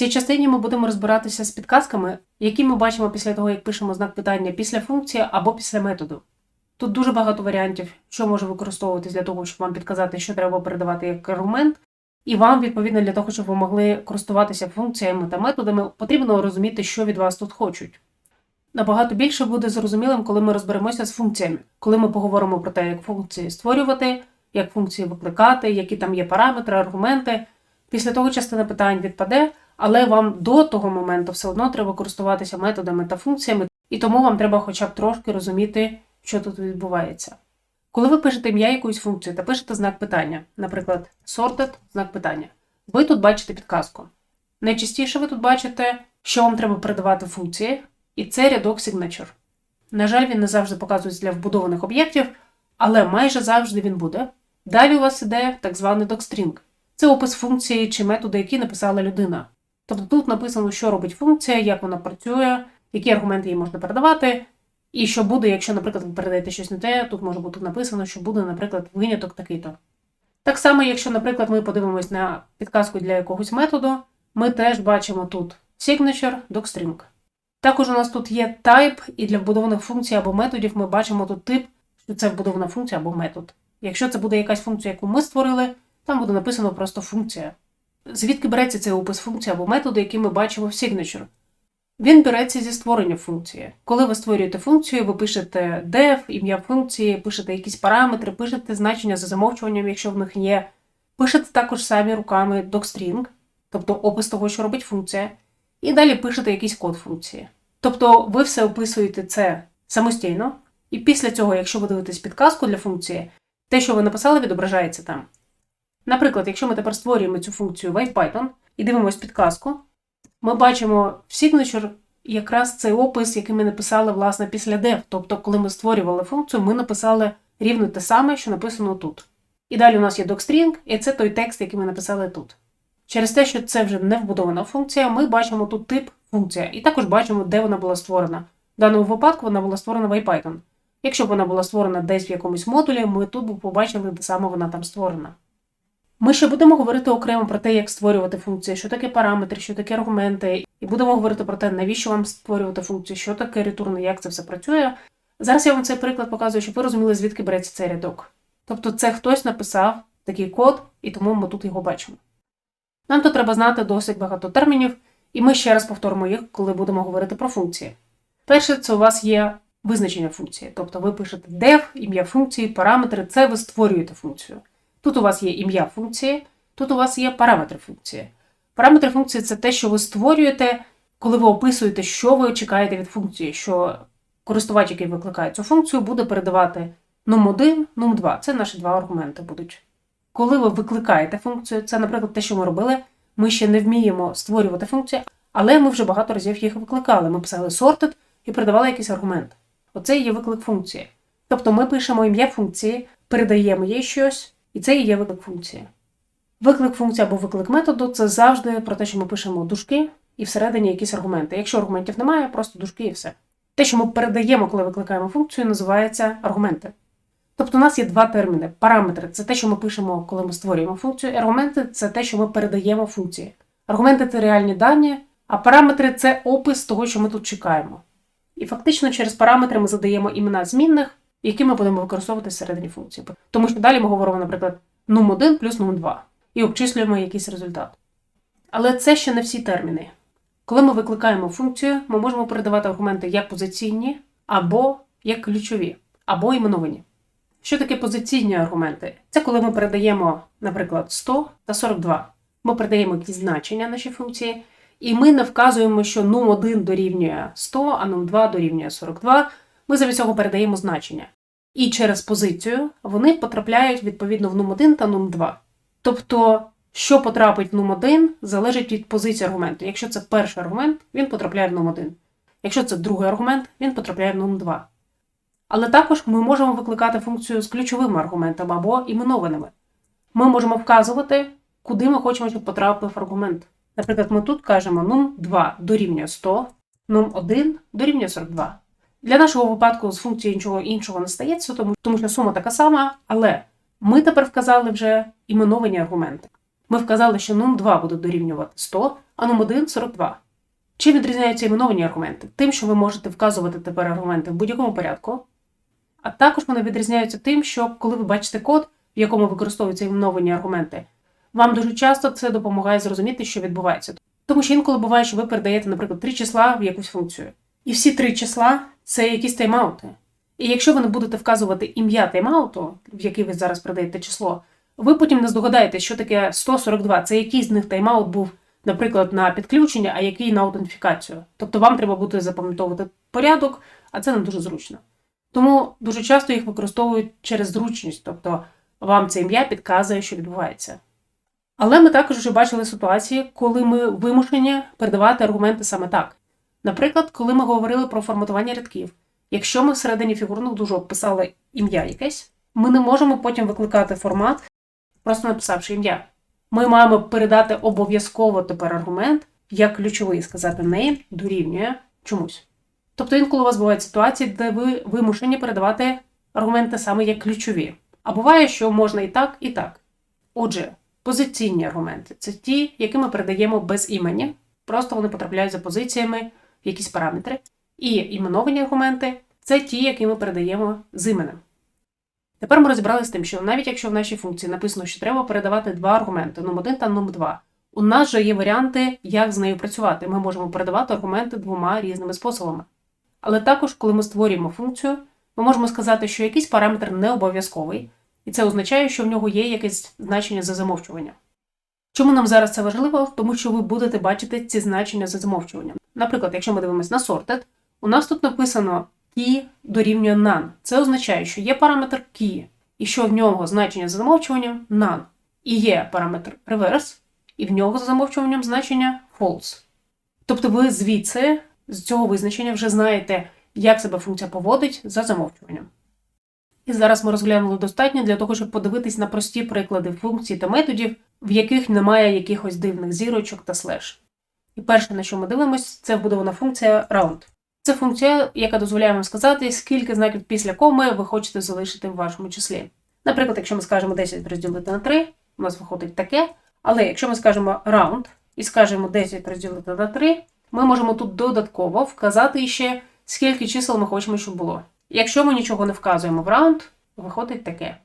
цій частині ми будемо розбиратися з підказками, які ми бачимо після того, як пишемо знак питання після функції або після методу. Тут дуже багато варіантів, що може використовуватись для того, щоб вам підказати, що треба передавати як аргумент, і вам, відповідно, для того, щоб ви могли користуватися функціями та методами, потрібно розуміти, що від вас тут хочуть. Набагато більше буде зрозумілим, коли ми розберемося з функціями, коли ми поговоримо про те, як функції створювати, як функції викликати, які там є параметри, аргументи. Після того частина питань відпаде, але вам до того моменту все одно треба користуватися методами та функціями, і тому вам треба хоча б трошки розуміти, що тут відбувається. Коли ви пишете ім'я якоїсь функції та пишете знак питання, наприклад, sorted знак питання, ви тут бачите підказку. Найчастіше ви тут бачите, що вам треба передавати функції, і це рядок signature. На жаль, він не завжди показується для вбудованих об'єктів, але майже завжди він буде. Далі у вас іде так званий docstring. Це опис функції чи методу, який написала людина. Тобто тут написано, що робить функція, як вона працює, які аргументи їй можна передавати, і що буде, якщо, наприклад, ви передаєте щось не те, тут може бути написано, що буде, наприклад, виняток такий-то. Так само, якщо, наприклад, ми подивимось на підказку для якогось методу, ми теж бачимо тут signature, docstring. Також у нас тут є type, і для вбудованих функцій або методів ми бачимо тут тип, що це вбудована функція або метод. Якщо це буде якась функція, яку ми створили, там буде написано просто функція. Звідки береться цей опис функції або методу, який ми бачимо в signature? Він береться зі створення функції. Коли ви створюєте функцію, ви пишете def, ім'я функції, пишете якісь параметри, пишете значення за замовчуванням, якщо в них є. Пишете також самі руками docstring, тобто опис того, що робить функція, і далі пишете якийсь код функції. Тобто ви все описуєте це самостійно, і після цього, якщо ви дивитесь підказку для функції, те, що ви написали, відображається там. Наприклад, якщо ми тепер створюємо цю функцію в IPython і дивимось підказку, ми бачимо в signature якраз цей опис, який ми написали власне після dev. Тобто, коли ми створювали функцію, ми написали рівно те саме, що написано тут. І далі у нас є docstring, і це той текст, який ми написали тут. Через те, що це вже не вбудована функція, ми бачимо тут тип функція, і також бачимо, де вона була створена. В даному випадку вона була створена в IPython. Якщо б вона була створена десь в якомусь модулі, ми тут б побачили, де саме вона там створена. Ми ще будемо говорити окремо про те, як створювати функції, що таке параметри, що таке аргументи, і будемо говорити про те, навіщо вам створювати функції, що таке ретурн, як це все працює. Зараз я вам цей приклад показую, щоб ви розуміли, звідки береться цей рядок. Тобто це хтось написав такий код, і тому ми тут його бачимо. Нам тут треба знати досить багато термінів, і ми ще раз повторимо їх, коли будемо говорити про функції. Перше, це у вас є визначення функції. Тобто ви пишете def, ім'я функції, параметри, це ви створюєте функцію. Тут у вас є ім'я функції, тут у вас є параметри функції. Параметри функції це те, що ви створюєте, коли ви описуєте, що ви чекаєте від функції, що користувач, який викликає цю функцію, буде передавати num1, num2. Це наші два аргументи будуть. Коли ви викликаєте функцію, це, наприклад, те, що ми робили, ми ще не вміємо створювати функції, але ми вже багато разів їх викликали. Ми писали sorted і передавали якийсь аргумент. Оце є виклик функції. Тобто ми пишемо ім'я функції, передаємо їй щось, і це і є виклик функції. Виклик функції або виклик методу це завжди про те, що ми пишемо дужки і всередині якісь аргументи. Якщо аргументів немає, просто дужки і все. Те, що ми передаємо, коли викликаємо функцію, називається аргументи. Тобто у нас є два терміни. Параметри це те, що ми пишемо, коли ми створюємо функцію. Аргументи це те, що ми передаємо функції. Аргументи це реальні дані, а параметри це опис того, що ми тут чекаємо. І фактично через параметри ми задаємо імена змінних, які ми будемо використовувати всередині функції. Тому що далі ми говоримо, наприклад, num1 плюс num2 і обчислюємо якийсь результат. Але це ще не всі терміни. Коли ми викликаємо функцію, ми можемо передавати аргументи як позиційні, або як ключові, або іменовані. Що таке позиційні аргументи? Це коли ми передаємо, наприклад, 100 та 42. Ми передаємо якісь значення нашій функції, і ми не вказуємо, що num1 дорівнює 100, а num2 дорівнює 42. Ми замість цього передаємо значення. І через позицію вони потрапляють відповідно в num1 та num2. Тобто, що потрапить в num1, залежить від позиції аргументу. Якщо це перший аргумент, він потрапляє в num1. Якщо це другий аргумент, він потрапляє в num2. Але також ми можемо викликати функцію з ключовими аргументами або іменованими. Ми можемо вказувати, куди ми хочемо, щоб потрапив аргумент. Наприклад, ми тут кажемо num2 дорівнює 100, num1 дорівнює 42. Для нашого випадку з функцією нічого іншого не стається, тому, тому що сума така сама, але ми тепер вказали вже іменовані аргументи. Ми вказали, що num2 буде дорівнювати 100, а num1 – 42. Чим відрізняються іменовані аргументи? Тим, що ви можете вказувати тепер аргументи в будь-якому порядку. А також вони відрізняються тим, що коли ви бачите код, в якому використовуються іменовані аргументи, вам дуже часто це допомагає зрозуміти, що відбувається. Тому що інколи буває, що ви передаєте, наприклад, три числа в якусь функцію. І всі три числа це якісь тайм-аути. І якщо ви не будете вказувати ім'я тайм-ауту, в який ви зараз передаєте число, ви потім не здогадаєтесь, що таке 142. Це який з них тайм-аут був, наприклад, на підключення, а який на аутентифікацію. Тобто вам треба буде запам'ятовувати порядок, а це не дуже зручно. Тому дуже часто їх використовують через зручність, тобто вам це ім'я підказує, що відбувається. Але ми також вже бачили ситуації, коли ми вимушені передавати аргументи саме так. Наприклад, коли ми говорили про форматування рядків, якщо ми всередині фігурних дужок писали ім'я якесь, ми не можемо потім викликати формат, просто написавши ім'я. Ми маємо передати обов'язково тепер аргумент, як ключовий сказати name дорівнює чомусь. Тобто інколи у вас бувають ситуації, де ви вимушені передавати аргументи саме як ключові. А буває, що можна і так, і так. Отже, позиційні аргументи це ті, які ми передаємо без імені, просто вони потрапляють за позиціями якісь параметри. І іменовані аргументи це ті, які ми передаємо з іменем. Тепер ми розібралися з тим, що навіть якщо в нашій функції написано, що треба передавати два аргументи num1 та num2, у нас вже є варіанти, як з нею працювати. Ми можемо передавати аргументи двома різними способами. Але також, коли ми створюємо функцію, ми можемо сказати, що якийсь параметр не обов'язковий, і це означає, що в нього є якесь значення за замовчуванням. Чому нам зараз це важливо? Тому що ви будете бачити ці значення за замовчуванням. Наприклад, якщо ми дивимося на sorted, у нас тут написано key дорівнює none. Це означає, що є параметр key, і що в нього значення за замовчуванням none. І є параметр reverse, і в нього за замовчуванням значення false. Тобто ви звідси, з цього визначення, вже знаєте, як себе функція поводить за замовчуванням. І зараз ми розглянули достатньо для того, щоб подивитись на прості приклади функцій та методів, в яких немає якихось дивних зірочок та слеш. І перше, на що ми дивимося, це вбудована функція round. Це функція, яка дозволяє вам сказати, скільки знаків після коми ви хочете залишити в вашому числі. Наприклад, якщо ми скажемо 10 розділити на 3, у нас виходить таке. Але якщо ми скажемо round і скажемо 10 розділити на 3, ми можемо тут додатково вказати ще, скільки чисел ми хочемо, щоб було. Якщо ми нічого не вказуємо в round, виходить таке.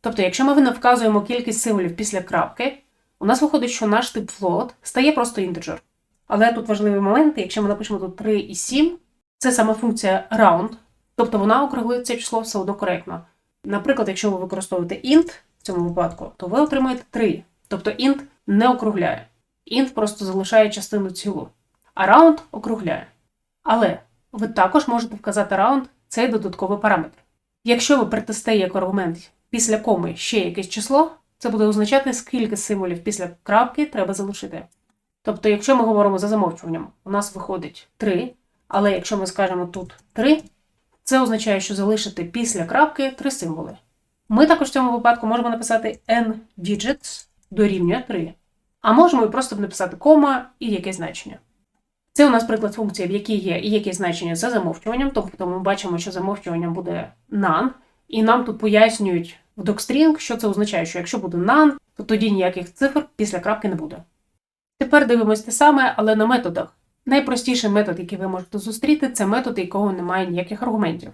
Тобто, якщо ми не вказуємо кількість символів після крапки, у нас виходить, що наш тип float стає просто інтеджер. Але тут важливий момент, якщо ми напишемо тут 3 і 7, це саме функція round, тобто вона округлить це число все одно коректно. Наприклад, якщо ви використовуєте int в цьому випадку, то ви отримаєте 3. Тобто int не округляє. int просто залишає частину цілу, а round округляє. Але ви також можете вказати round цей додатковий параметр. Якщо ви притисте як аргумент після коми ще якесь число, це буде означати, скільки символів після крапки треба залишити. Тобто, якщо ми говоримо за замовчуванням, у нас виходить 3, але якщо ми скажемо тут 3, це означає, що залишити після крапки 3 символи. Ми також в цьому випадку можемо написати n digits дорівнює 3. А можемо і просто написати кома і якесь значення. Це у нас приклад функції, в якій є і якесь значення за замовчуванням, тобто ми бачимо, що замовчуванням буде none, і нам тут пояснюють в docstring, що це означає, що якщо буде none, то тоді ніяких цифр після крапки не буде. Тепер дивимося те саме, але на методах. Найпростіший метод, який ви можете зустріти, це метод, якого немає ніяких аргументів.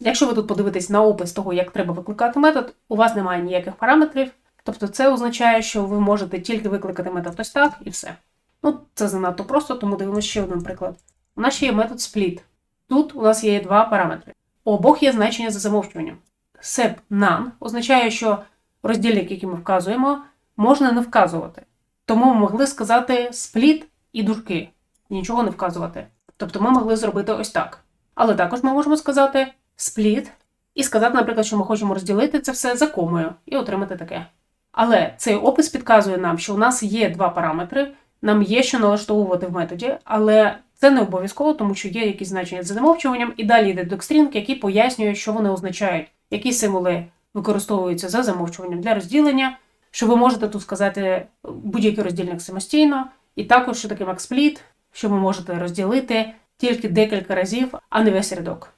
Якщо ви тут подивитесь на опис того, як треба викликати метод, у вас немає ніяких параметрів, тобто це означає, що ви можете тільки викликати метод ось так і все. Ну, це занадто просто, тому дивимося ще один приклад. У нас ще є метод split. Тут у нас є два параметри. У обох є значення за замовчуванням. Sep none означає, що роздільник, який ми вказуємо, можна не вказувати. Тому ми могли сказати split і дужки, і нічого не вказувати. Тобто ми могли зробити ось так. Але також ми можемо сказати split і сказати, наприклад, що ми хочемо розділити це все за комою і отримати таке. Але цей опис підказує нам, що у нас є два параметри, нам є що налаштовувати в методі, але це не обов'язково, тому що є якісь значення за замовчуванням, і далі йде докстрінг, який пояснює, що вони означають, які символи використовуються за замовчуванням для розділення, що ви можете тут сказати будь-який роздільник самостійно, і також що таке MaxSplit, що ви можете розділити тільки декілька разів, а не весь рядок.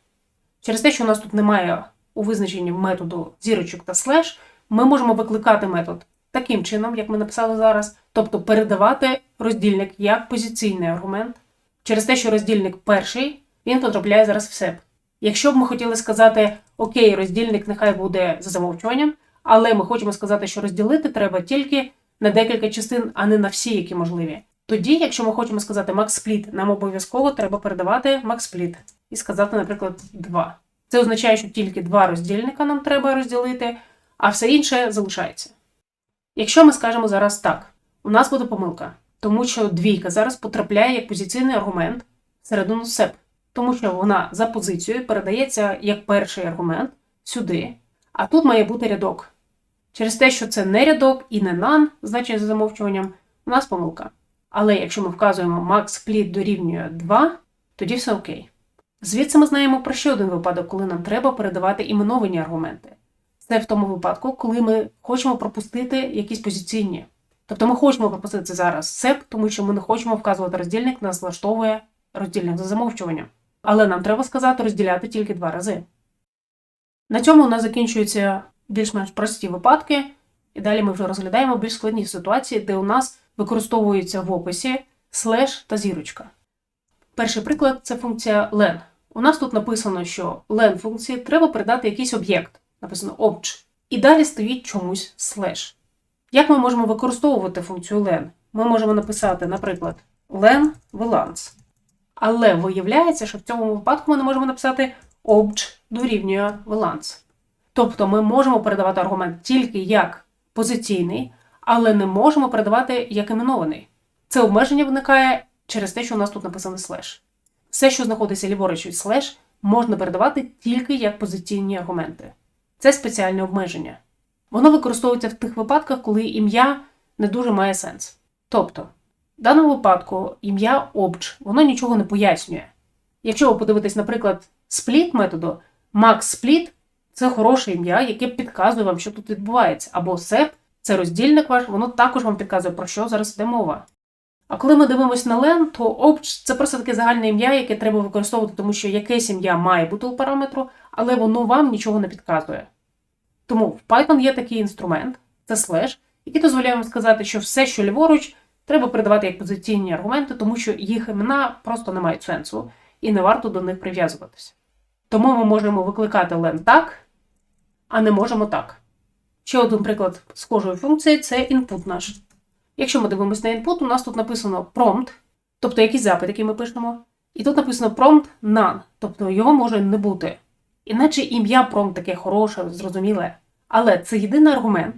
Через те, що у нас тут немає у визначенні методу зірочок та слеш, ми можемо викликати метод таким чином, як ми написали зараз, тобто передавати роздільник як позиційний аргумент через те, що роздільник перший, він потрапляє зараз в СЕП. Якщо б ми хотіли сказати, окей, роздільник нехай буде за замовчуванням, але ми хочемо сказати, що розділити треба тільки на декілька частин, а не на всі, які можливі. Тоді, якщо ми хочемо сказати max-split, нам обов'язково треба передавати max-split і сказати, наприклад, 2. Це означає, що тільки два роздільника нам треба розділити, а все інше залишається. Якщо ми скажемо зараз так, у нас буде помилка, тому що двійка зараз потрапляє як позиційний аргумент всередину СЕП, тому що вона за позицією передається як перший аргумент сюди, а тут має бути рядок. Через те, що це не рядок і не none, значення за замовчуванням, у нас помилка. Але якщо ми вказуємо max split дорівнює 2, тоді все окей. Звідси ми знаємо про ще один випадок, коли нам треба передавати іменовані аргументи. Це в тому випадку, коли ми хочемо пропустити якісь позиційні. Тобто ми хочемо пропустити зараз сеп, тому що ми не хочемо вказувати роздільник, нас влаштовує роздільник за замовчуванням. Але нам треба сказати розділяти тільки два рази. На цьому у нас закінчуються більш-менш прості випадки, і далі ми вже розглядаємо більш складні ситуації, де у нас використовуються в описі слеш та зірочка. Перший приклад це функція len. У нас тут написано, що len функції треба передати якийсь об'єкт, написано obj, і далі стоїть чомусь слеш. Як ми можемо використовувати функцію len? Ми можемо написати, наприклад, len valence. Але виявляється, що в цьому випадку ми не можемо написати obj дорівнює valence. Тобто ми можемо передавати аргумент тільки як позиційний, але не можемо передавати як іменований. Це обмеження виникає через те, що у нас тут написано слеш. Все, що знаходиться ліворуч від слеш, можна передавати тільки як позиційні аргументи. Це спеціальне обмеження. Воно використовується в тих випадках, коли ім'я не дуже має сенс. Тобто, в даному випадку ім'я obj, воно нічого не пояснює. Якщо ви подивитесь, наприклад, split методу, max split це хороше ім'я, яке підказує вам, що тут відбувається. Або sep це роздільник ваш, воно також вам підказує, про що зараз йде мова. А коли ми дивимося на len, то obj – це просто таке загальне ім'я, яке треба використовувати, тому що якесь ім'я має бути у параметру, але воно вам нічого не підказує. Тому в Python є такий інструмент, це слеш, який дозволяє вам сказати, що все, що ліворуч, треба передавати як позиційні аргументи, тому що їх імена просто не мають сенсу і не варто до них прив'язуватися. Тому ми можемо викликати len так, а не можемо так. Ще один приклад схожої функції це input наш. Якщо ми дивимося на input, у нас тут написано prompt, тобто якийсь запит, який ми пишемо. І тут написано prompt none, тобто його може не бути. Іначе ім'я prompt таке хороше, зрозуміле. Але це єдиний аргумент.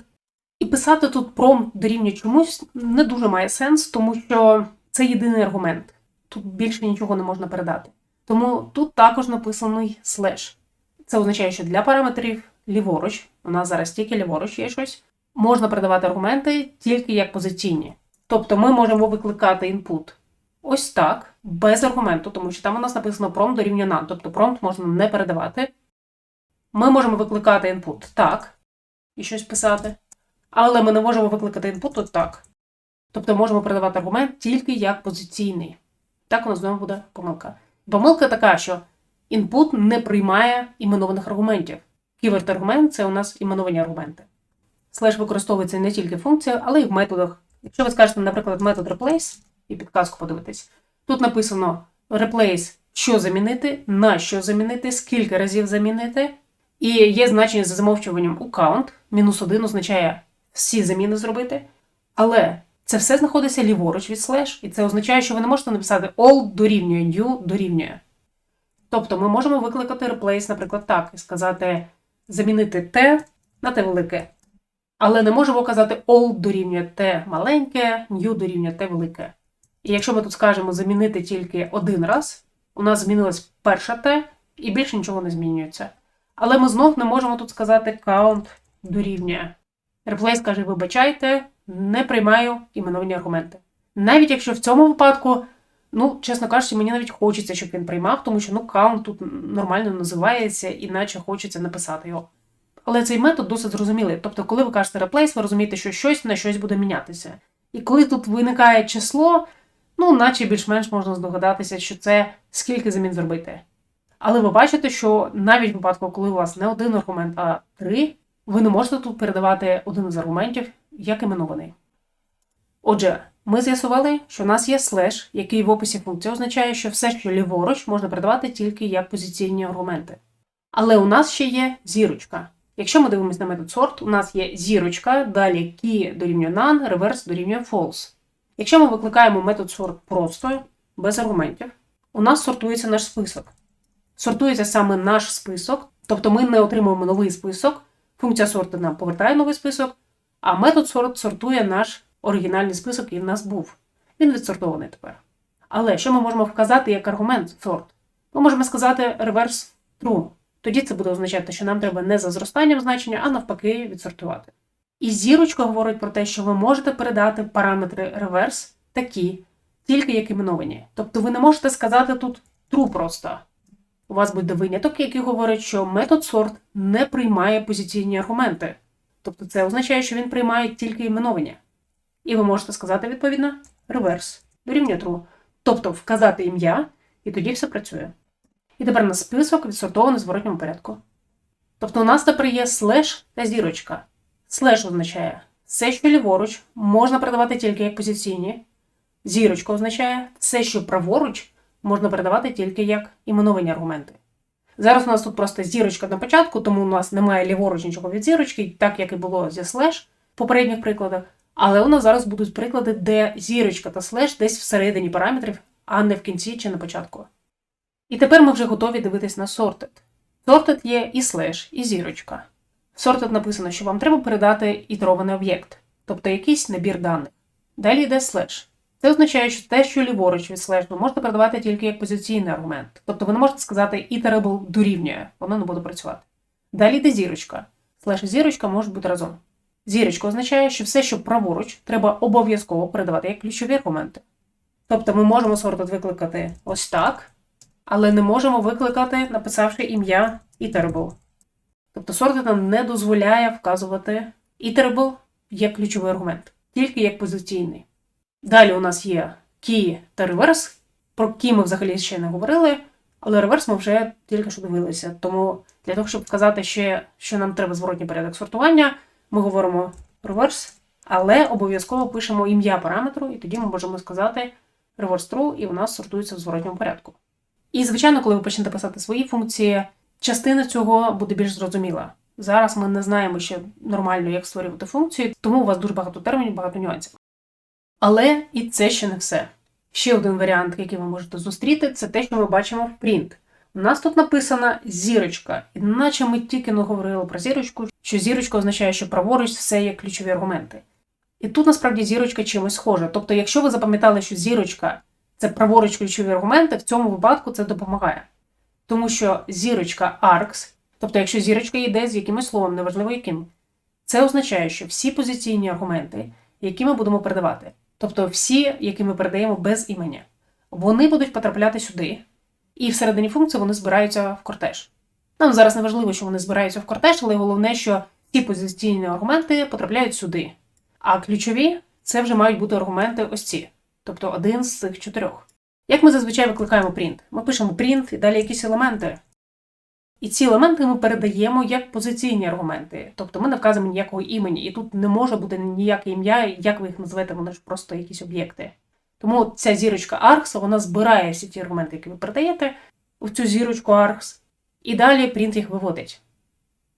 І писати тут prompt дорівнює чомусь не дуже має сенс, тому що це єдиний аргумент. Тут більше нічого не можна передати. Тому тут також написаний слеш. Це означає, що для параметрів ліворуч, у нас зараз тільки ліворуч є щось, можна передавати аргументи тільки як позиційні. Тобто ми можемо викликати інпут ось так, без аргументу, тому що там у нас написано prompt дорівнює none, тобто prompt можна не передавати. Ми можемо викликати інпут так, і щось писати, але ми не можемо викликати інпут от так. Тобто можемо передавати аргумент тільки як позиційний. Так у нас знову буде помилка. Помилка така, що інпут не приймає іменованих аргументів. Keyword аргумент це у нас іменовані аргументи. Слеш використовується не тільки в функціях, але й в методах. Якщо ви скажете, наприклад, метод replace і підказку подивитись, тут написано replace, що замінити, на що замінити, скільки разів замінити. І є значення за замовчуванням у count. Мінус один означає всі заміни зробити. Але це все знаходиться ліворуч від слеш, і це означає, що ви не можете написати all дорівнює new дорівнює. Тобто ми можемо викликати replace, наприклад, так, і сказати замінити t на t велике. Але не можемо казати all дорівнює t маленьке, new дорівнює t велике. І якщо ми тут скажемо замінити тільки один раз, у нас змінилась перша t, і більше нічого не змінюється. Але ми знов не можемо тут сказати count дорівнює. Replace каже, вибачайте, не приймаю іменовані аргументи. Навіть якщо в цьому випадку, ну, чесно кажучи, мені навіть хочеться, щоб він приймав, тому що ну, count тут нормально називається, іначе хочеться написати його. Але цей метод досить зрозумілий. Тобто, коли ви кажете replace, ви розумієте, що щось на щось буде мінятися. І коли тут виникає число, ну, наче більш-менш можна здогадатися, що це скільки замін зробити. Але ви бачите, що навіть в випадку, коли у вас не один аргумент, а три, ви не можете тут передавати один із аргументів як іменований. Отже, ми з'ясували, що у нас є слеш, який в описі функції означає, що все, що ліворуч, можна передавати тільки як позиційні аргументи. Але у нас ще є зірочка. Якщо ми дивимося на метод sort, у нас є зірочка, далі key дорівнює none, реверс дорівнює false. Якщо ми викликаємо метод sort просто, без аргументів, у нас сортується наш список. Сортується саме наш список, тобто ми не отримуємо новий список, функція сорту нам повертає новий список, а метод sort сортує наш оригінальний список, який в нас був. Він відсортований тепер. Але що ми можемо вказати як аргумент sort? Ми можемо сказати reverse true. Тоді це буде означати, що нам треба не за зростанням значення, а навпаки відсортувати. І зірочка говорить про те, що ви можете передати параметри reverse такі, тільки як іменовані. Тобто ви не можете сказати тут true просто. У вас буде виняток, який говорить, що метод sort не приймає позиційні аргументи. Тобто це означає, що він приймає тільки іменовані. І ви можете сказати, відповідно, reverse дорівнює true. Тобто вказати ім'я, і тоді все працює. І тепер на список відсортований в зворотньому порядку. Тобто у нас тепер є слеш та зірочка. Слеш означає все, що ліворуч, можна передавати тільки як позиційні. Зірочка означає все, що праворуч, можна передавати тільки як іменовані аргументи. Зараз у нас тут просто зірочка на початку, тому у нас немає ліворуч нічого від зірочки, так як і було зі слеш в попередніх прикладах. Але у нас зараз будуть приклади, де зірочка та слеш десь всередині параметрів, а не в кінці чи на початку. І тепер ми вже готові дивитись на sorted. Sorted є і слеш, і зірочка. В sorted написано, що вам треба передати ітерований об'єкт, тобто якийсь набір даних. Далі йде слеш. Це означає, що те, що ліворуч від слеш, можете передавати тільки як позиційний аргумент. Тобто ви не можете сказати iterable дорівнює, воно не буде працювати. Далі йде зірочка. Слеш і зірочка можуть бути разом. Зірочка означає, що все, що праворуч, треба обов'язково передавати як ключові аргументи. Тобто ми можемо sorted викликати ось так, але не можемо викликати, написавши ім'я iterable. Тобто sorted нам не дозволяє вказувати iterable як ключовий аргумент, тільки як позиційний. Далі у нас є key та reverse. Про key ми взагалі ще не говорили, але реверс ми вже тільки що дивилися. Тому для того, щоб вказати ще, що нам треба зворотній порядок сортування, ми говоримо reverse, але обов'язково пишемо ім'я параметру, і тоді ми можемо сказати reverse true, і у нас сортується в зворотньому порядку. І, звичайно, коли ви почнете писати свої функції, частина цього буде більш зрозуміла. Зараз ми не знаємо ще нормально, як створювати функції, тому у вас дуже багато термінів, багато нюансів. Але і це ще не все. Ще один варіант, який ви можете зустріти, це те, що ми бачимо в print. У нас тут написана зірочка, і наче ми тільки не говорили про зірочку, що зірочка означає, що праворуч все є ключові аргументи. І тут насправді зірочка чимось схожа. Тобто, якщо ви запам'ятали, що зірочка це праворуч ключові аргументи, в цьому випадку це допомагає. Тому що зірочка arcs, тобто, якщо зірочка йде з якимось словом, неважливо яким, це означає, що всі позиційні аргументи, які ми будемо передавати, тобто всі, які ми передаємо без імені, вони будуть потрапляти сюди, і всередині функції вони збираються в кортеж. Нам зараз не важливо, що вони збираються в кортеж, але головне, що ці позиційні аргументи потрапляють сюди. А ключові це вже мають бути аргументи ось ці, тобто один з цих чотирьох. Як ми зазвичай викликаємо print? Ми пишемо print і далі якісь елементи. І ці елементи ми передаємо як позиційні аргументи. Тобто ми не вказуємо ніякого імені, і тут не може бути ніяке ім'я, як ви їх називаєте, вони ж просто якісь об'єкти. Тому ця зірочка Arcs, вона збирає всі ті аргументи, які ви передаєте в цю зірочку Arcs, і далі print їх виводить.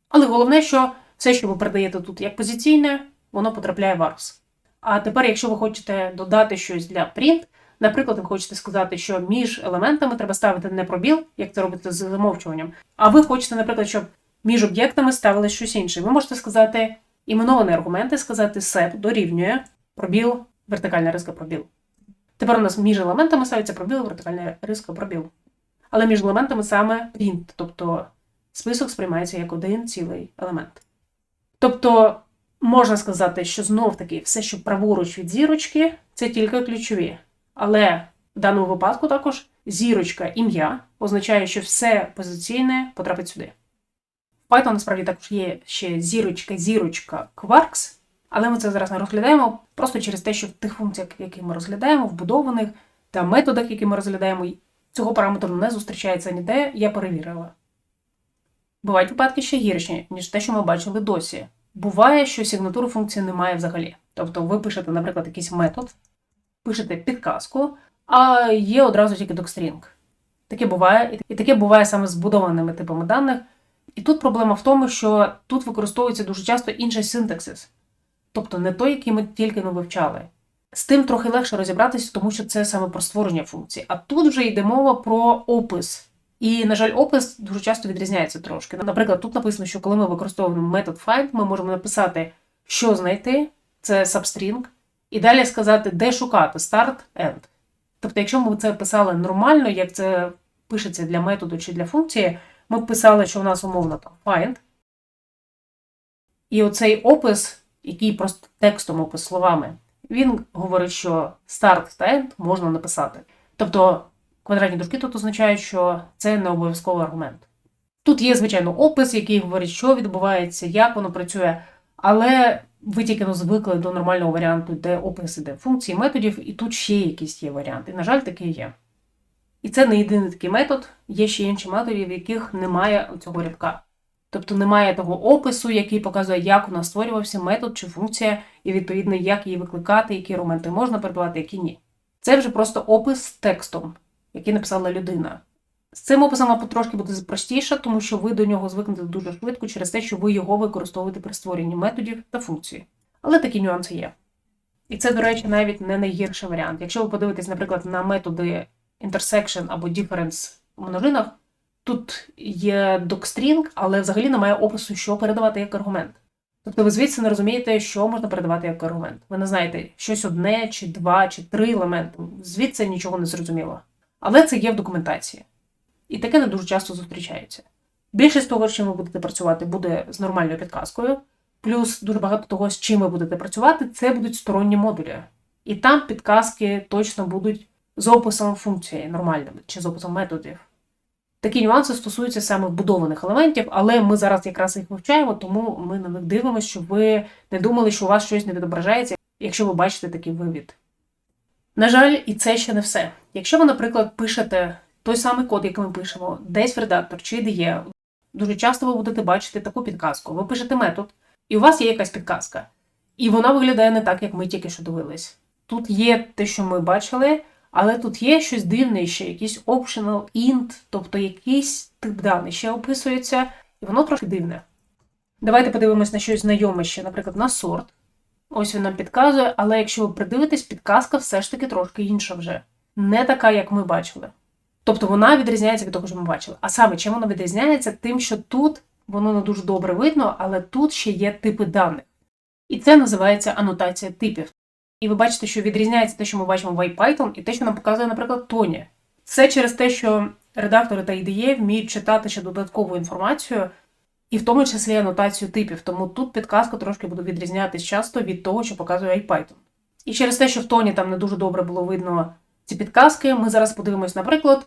Але головне, що все, що ви передаєте тут як позиційне, воно потрапляє в Arcs. А тепер, якщо ви хочете додати щось для print, наприклад, ви хочете сказати, що між елементами треба ставити не пробіл, як це робиться з замовчуванням, а ви хочете, наприклад, щоб між об'єктами ставили щось інше. Ви можете сказати іменовані аргументи, сказати sep дорівнює пробіл, вертикальна риска пробіл. Тепер у нас між елементами ставиться пробіл, вертикальна риска пробіл. Але між елементами саме print, тобто список сприймається як один цілий елемент. Тобто можна сказати, що знов-таки все, що праворуч від зірочки, це тільки ключові. Але в даному випадку також зірочка ім'я означає, що все позиційне потрапить сюди. В Python насправді також є ще зірочка, зірочка, quarks, але ми це зараз не розглядаємо просто через те, що в тих функціях, які ми розглядаємо, вбудованих та методах, які ми розглядаємо, цього параметру не зустрічається ніде, я перевірила. Бувають випадки ще гірші, ніж те, що ми бачили досі. Буває, що сигнатуру функції немає взагалі. Тобто ви пишете, наприклад, якийсь метод, пишете підказку, а є одразу тільки docstring. Таке буває, і таке буває саме з збудованими типами даних. І тут проблема в тому, що тут використовується дуже часто інший синтаксис, тобто не той, який ми тільки не вивчали. З тим трохи легше розібратися, тому що це саме про створення функцій. А тут вже йде мова про опис. І, на жаль, опис дуже часто відрізняється трошки. Наприклад, тут написано, що коли ми використовуємо метод find, ми можемо написати, що знайти, це substring, і далі сказати, де шукати start, end. Тобто, якщо ми це писали нормально, як це пишеться для методу чи для функції, ми б писали, що у нас умовно там find. І оцей опис, який просто текстом опис словами, він говорить, що start та end можна написати. Тобто квадратні дужки тут означають, що це не обов'язковий аргумент. Тут є, звичайно, опис, який говорить, що відбувається, як воно працює, але ви тільки звикли до нормального варіанту, де опис іде функцій, методів, і тут ще якісь є варіанти. На жаль, таке є. І це не єдиний такий метод, є ще інші методи, в яких немає цього рядка. Тобто немає того опису, який показує, як у нас створювався метод чи функція, і відповідно, як її викликати, які аргументи можна передавати, які ні. Це вже просто опис з текстом, який написала людина. З цим описом вам потрошки буде простіше, тому що ви до нього звикнете дуже швидко через те, що ви його використовуєте при створенні методів та функцій. Але такі нюанси є. І це, до речі, навіть не найгірший варіант. Якщо ви подивитесь, наприклад, на методи intersection або difference в множинах, тут є docstring, але взагалі немає опису, що передавати як аргумент. Тобто ви звідси не розумієте, що можна передавати як аргумент. Ви не знаєте щось одне, чи два, чи три елементи. Звідси нічого не зрозуміло. Але це є в документації. І таке не дуже часто зустрічається. Більшість того, з чим ви будете працювати, буде з нормальною підказкою. Плюс дуже багато того, з чим ви будете працювати, це будуть сторонні модулі. І там підказки точно будуть з описом функції нормальними чи з описом методів. Такі нюанси стосуються саме вбудованих елементів, але ми зараз якраз їх вивчаємо, тому ми на них дивимося, щоб ви не думали, що у вас щось не відображається, якщо ви бачите такий вивід. На жаль, і це ще не все. Якщо ви, наприклад, пишете той самий код, який ми пишемо, десь в редактор чи IDE, дуже часто ви будете бачити таку підказку. Ви пишете метод, і у вас є якась підказка. І вона виглядає не так, як ми тільки що дивились. Тут є те, що ми бачили, але тут є щось дивне ще, якийсь optional int, тобто якийсь тип даних ще описується, і воно трохи дивне. Давайте подивимось на щось знайоме ще, наприклад, на сорт. Ось він нам підказує, але якщо ви придивитесь, підказка все ж таки трошки інша вже. Не така, як ми бачили. Тобто вона відрізняється від того, що ми бачили. А саме чим вона відрізняється? Тим, що тут воно не дуже добре видно, але тут ще є типи даних. І це називається анотація типів. І ви бачите, що відрізняється те, що ми бачимо в IPython, і те, що нам показує, наприклад, Тоні. Це через те, що редактори та IDE вміють читати ще додаткову інформацію, і в тому числі анотацію типів. Тому тут підказка трошки буде відрізнятися часто від того, що показує IPython. І через те, що в Тоні там не дуже добре було видно ці підказки, ми зараз подивимось, наприклад,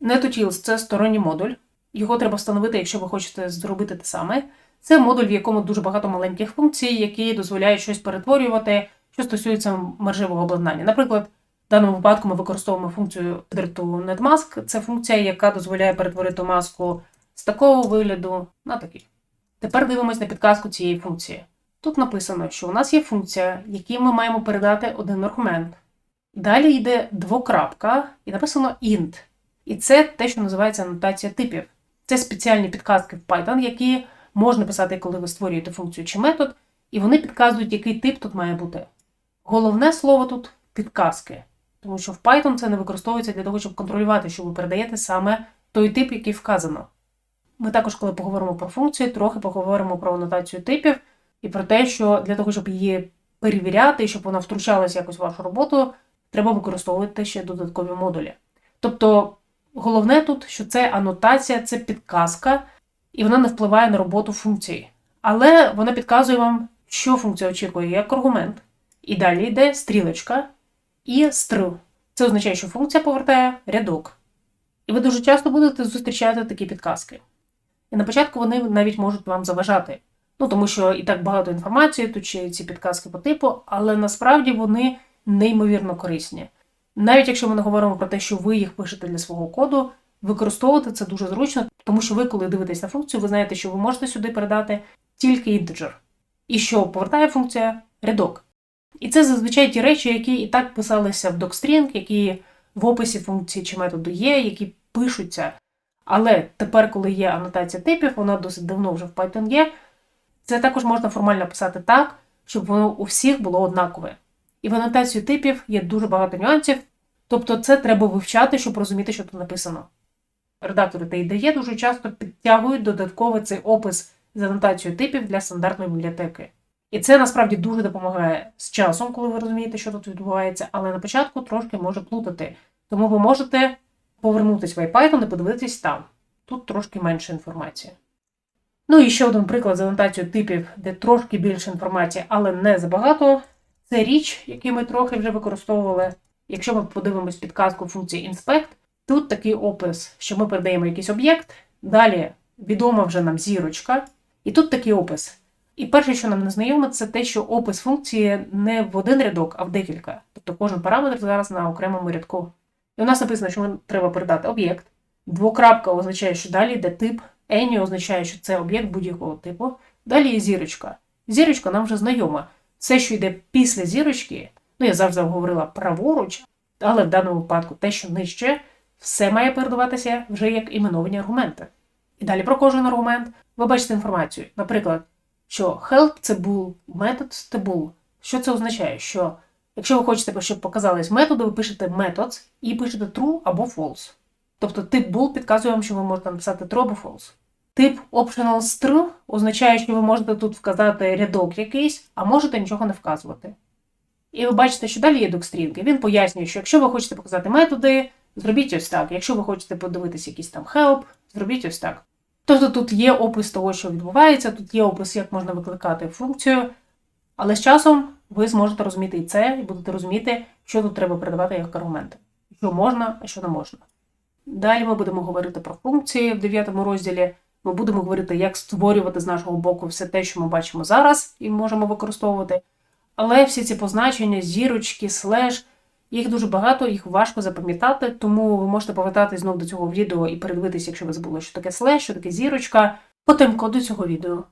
NetUtils – це сторонній модуль. Його треба встановити, якщо ви хочете зробити те саме. Це модуль, в якому дуже багато маленьких функцій, які дозволяють щось перетворювати, що стосується мережевого обладнання. Наприклад, в даному випадку ми використовуємо функцію to netmask. Це функція, яка дозволяє перетворити маску з такого вигляду на такий. Тепер дивимось на підказку цієї функції. Тут написано, що у нас є функція, якій ми маємо передати один аргумент. Далі йде двокрапка, і написано int. І це те, що називається анотація типів. Це спеціальні підказки в Python, які можна писати, коли ви створюєте функцію чи метод, і вони підказують, який тип тут має бути. Головне слово тут підказки, тому що в Python це не використовується для того, щоб контролювати, що ви передаєте саме той тип, який вказано. Ми також, коли поговоримо про функцію, трохи поговоримо про анотацію типів і про те, що для того, щоб її перевіряти, щоб вона втручалася якось в вашу роботу, треба використовувати ще додаткові модулі. Тобто, головне тут, що це анотація, це підказка, і вона не впливає на роботу функції. Але вона підказує вам, що функція очікує як аргумент. І далі йде стрілочка і стрил. Це означає, що функція повертає рядок. І ви дуже часто будете зустрічати такі підказки. І на початку вони навіть можуть вам заважати. Ну, тому що і так багато інформації, тут ще ці підказки по типу, але насправді вони неймовірно корисні. Навіть якщо ми не говоримо про те, що ви їх пишете для свого коду, використовувати це дуже зручно, тому що ви, коли дивитесь на функцію, ви знаєте, що ви можете сюди передати тільки інтеджер. і що повертає функція рядок. І це зазвичай ті речі, які і так писалися в docstring, які в описі функції чи методу є, які пишуться. Але тепер, коли є анотація типів, вона досить давно вже в Python є, це також можна формально писати так, щоб воно у всіх було однакове. І в анотацію типів є дуже багато нюансів, тобто це треба вивчати, щоб розуміти, що тут написано. Редактори та ідеє дуже часто підтягують додатково цей опис з анотацією типів для стандартної бібліотеки. І це насправді дуже допомагає з часом, коли ви розумієте, що тут відбувається, але на початку трошки може плутати. Тому ви можете повернутися в IPython і подивитись там. Тут трошки менше інформації. Ну і ще один приклад з анотацією типів, де трошки більше інформації, але не забагато. Це річ, яку ми трохи вже використовували. Якщо ми подивимось підказку функції inspect, тут такий опис, що ми передаємо якийсь об'єкт, далі відома вже нам зірочка, і тут такий опис. І перше, що нам не знайомо, це те, що опис функції не в один рядок, а в декілька. Тобто кожен параметр зараз на окремому рядку. І у нас написано, що треба передати об'єкт. Двокрапка означає, що далі йде тип. Any означає, що це об'єкт будь-якого типу. Далі є зірочка. Зірочка нам вже знайома. Все, що йде після зірочки, ну я завжди говорила праворуч, але в даному випадку те, що нижче, все має передаватися вже як іменовані аргументи. І далі про кожен аргумент ви бачите інформацію. Наприклад, що help це bool, метод це bool. Що це означає? Що якщо ви хочете, щоб показались методи, ви пишете methods і пишете true або false. Тобто тип bool підказує вам, що ви можете написати true або false. Тип optional str означає, що ви можете тут вказати рядок якийсь, а можете нічого не вказувати. І ви бачите, що далі є. І він пояснює, що якщо ви хочете показати методи, зробіть ось так. Якщо ви хочете подивитися якийсь там help, зробіть ось так. Тобто тут є опис того, що відбувається, тут є опис, як можна викликати функцію, але з часом ви зможете розуміти і це, і будете розуміти, що тут треба передавати як аргументи, що можна, а що не можна. Далі ми будемо говорити про функції в 9 розділі. Ми будемо говорити, як створювати з нашого боку все те, що ми бачимо зараз і можемо використовувати. Але всі ці позначення, зірочки, слеш, їх дуже багато, їх важко запам'ятати, тому ви можете повертатись знову до цього відео і передивитись, якщо ви забули, що таке слеш, що таке зірочка, по тайм-коду цього відео.